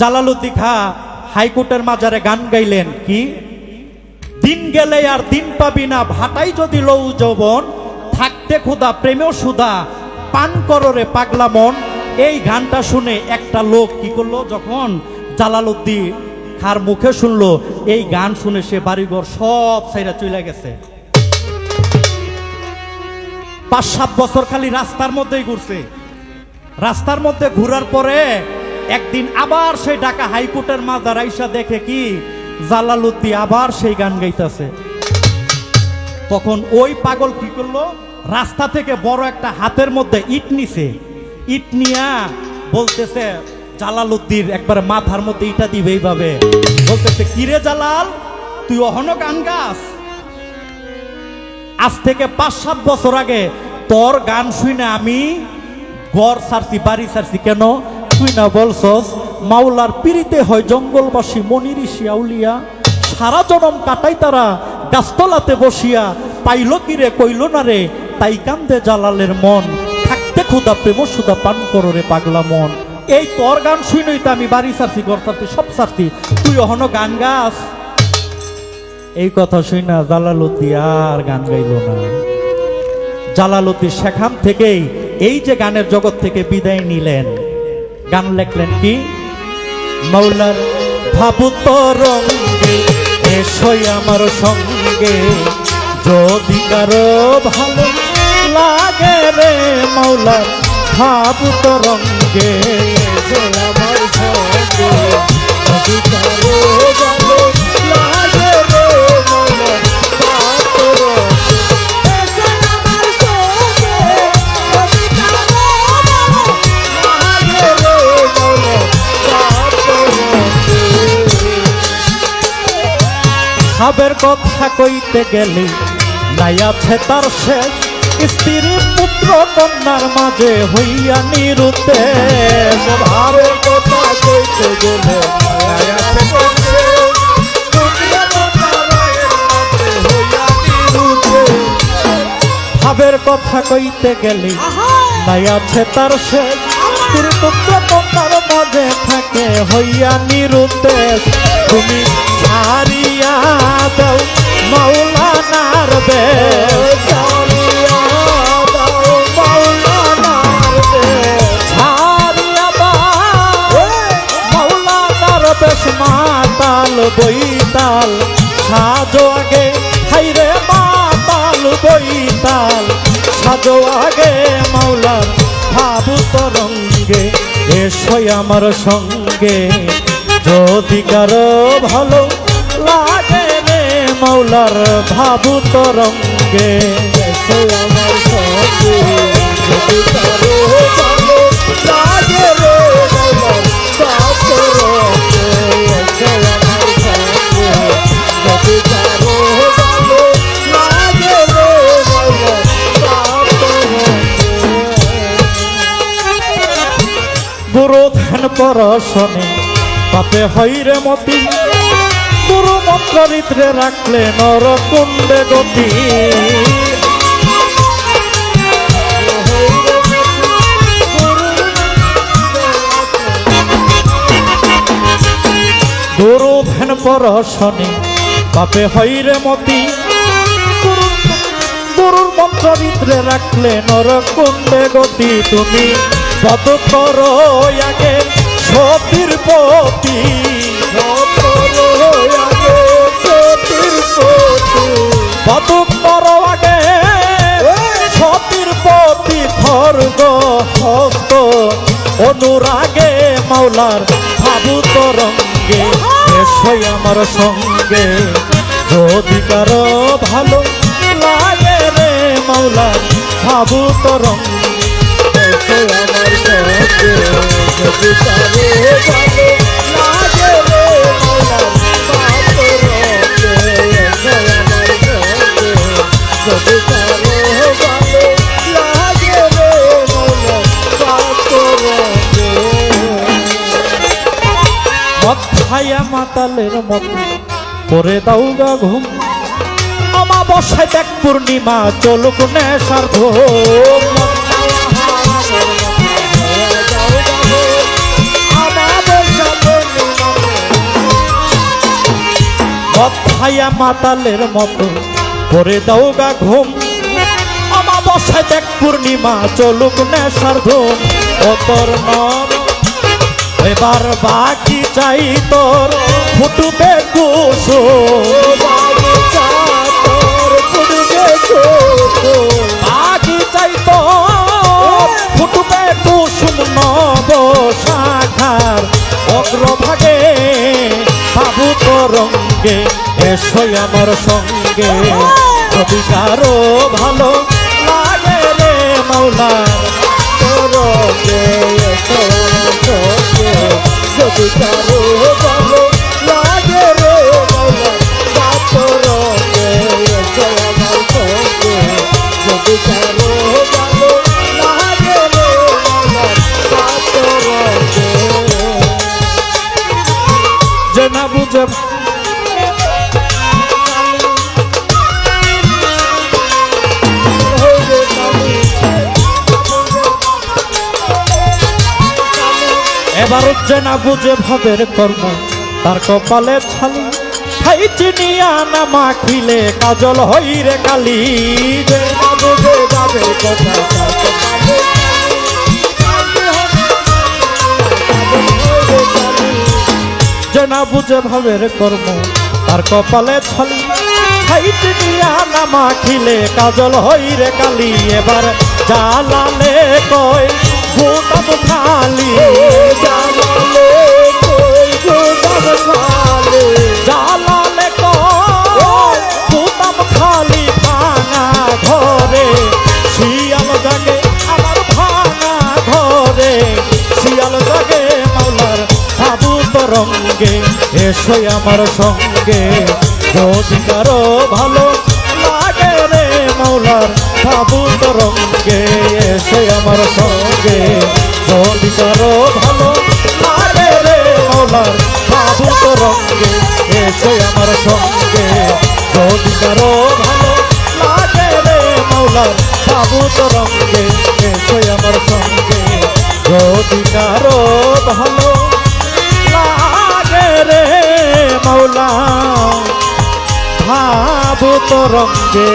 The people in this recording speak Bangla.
জালালুদ্দি খা হাইকোর্টের মাজারে গান গাইলেন কি? দিন গেলে আর দিন পাবি না, ভাটাই যদি লৌ যৌবন, থাকতে খুদা প্রেমেও সুদা পান কররে পাগলা মন। এই গানটা শুনে একটা লোক কি করল? যখন জালালুদ্দি খার মুখে শুনলো, এই গান শুনে সে বাড়িঘর সব সাইরা চলে গেছে। পাঁচ সাত বছর খালি রাস্তার মধ্যেই ঘুরছে। রাস্তার মধ্যে ঘুরার পরে একদিন আবার সেই ঢাকা হাইকোর্টের মাজার আইসা দেখে কি? জালালুদ্দি আবার সেই গান গাইতেছে। তখন ওই পাগল কি করল? রাস্তা থেকে বড় একটা হাতের মধ্যে ইট নিছে। ইট নিয়া বলতেছে জালালুদ্দির একবারে মাথার মধ্যে ইটা দিবে এইভাবে। বলতেছে কিরে জালাল? তুই অহনো গান গাস? আজ থেকে পাঁচ সাত বছর আগে তোর গান শুনে আমি ঘর সারছি, বাড়ি সারছি। কেন? তুই না বলছস, মাওলার পিড়িতে হয় জঙ্গলবাসী মনি ঋষি আউলিয়া সারা জনম কাটাই তারা গাছতলাতে বসিয়া, পাইল কি রে কইল না রে, তাই কান্দে জালালের মন। থাকতে খুদা প্রেম সুদা পান করো রে পাগলা মন। এই তোর গান শুনই তো আমি বাড়ি সারছি ঘর সারছি সব সারছি তুই অহনো গান গাছ এই কথা শুই না জালালুদ্দি আর গান গাইল না। জালালুদ্দি সেখান থেকেই এই যে গানের জগৎ থেকে বিদায় নিলেন। গান লেখলেন কি? মৌলার ভাবু তরঙ্গে, এসই আমার সঙ্গে। যদি কারও ভালো লাগে রে মৌলার ভাবু তরঙ্গে আমার সঙ্গে। যদি কারও ভাবের কথা কইতে গেলে নাই আছে তার শেষ স্ত্রী পুত্র কন্যার মাঝে হইয়া নিরুতে ভাবের কথা কইতে গেলে নাই আছে তার শেষ। ভাবের কথা কইতে গেলে নাই আছে তার শেষ পুত্র কন্যার মাঝে থাকে হইয়া নিরুদ্দেশ। তুমি ছাড়িয়া ছাড়িয়া দাও মাওলানার বেশ মাতাল বইতাল সাজো আগে, হাইরে মাতাল বইতাল সাজো আগে মাওলার ভাবু তরঙ্গে এসই আমার সঙ্গে। যদি কারও ভালো লাগে রে মাওলার ভাবু তরঙ্গে আমার সঙ্গে। লাগে রে গুরু ধ্যান পরশনে, পাপে হইরে মতি। গুরু মন্ত্রিত্রে রাখলে নর কুণ্ডে গতি। গুরু ধ্যান পরশনে পাপে হইরে মতি। গুরু- গুরুর মন্ত্রিত্রে রাখলে নর কুণ্ডে গতি। তুমি কত করো আগে সতীর পতি। কত করো আগে সতীর পতি খর্গ হস্ত অনুরাগে মাওলার ভাবু তরঙ্গে এসই আমার সঙ্গে। অধিকার ভালো লাগে রে মাওলার ভাবু তরঙ্গে খাইয়া মাতালের মত। পরে দাও গা ঘুম। অমাবস্যায় দেখ পূর্ণিমা, চলুক নেশার ঘুম খাইয়া মাতালের মতো। করে দাও গা ঘুম। অমাবস্যায় দেখ পূর্ণিমা, চলুক নেশার ধুম ও তোর এবার বাকি চাই তোর, ফুটুবে কুসুম। বাকি চাই তোর, ফুটুবে কুসুম নব শাখার অগ্রভাগে বাবু তরঙ্গে এসো আমার সঙ্গে। যদি ভালো লাগে রে মাওলা। কারও ভালো লাগে রে সঙ্গে। যদি কারও ভালো লাগে রে তরঙ্গে যে না বুঝে এবার যে না বুঝে ভবের কর্ম। তার কপালে ছালি খাই চিনিয়া না মাখিলে কাজল হই রে কালি যে না বুঝে ভবের কর্ম। তার কপালে ছলি ছাইট দিয়া না মাখিলে কাজল হইরে কালি। এবার জালালে কয় ভূতাম খালি। এসো আমার সঙ্গে। যদি ভালো লাগে রে মাওলার বাবু তরঙ্গে, এসো আমার সঙ্গে। যদি ভালো লাগে রে মাওলার বাবু তরঙ্গে, এসো আমার সঙ্গে। যদি ভালো লাগে রে মাওলার বাবু তরঙ্গে, এসো আমার সঙ্গে। যদি ভালো ভোলা ভাব তরঙ্গে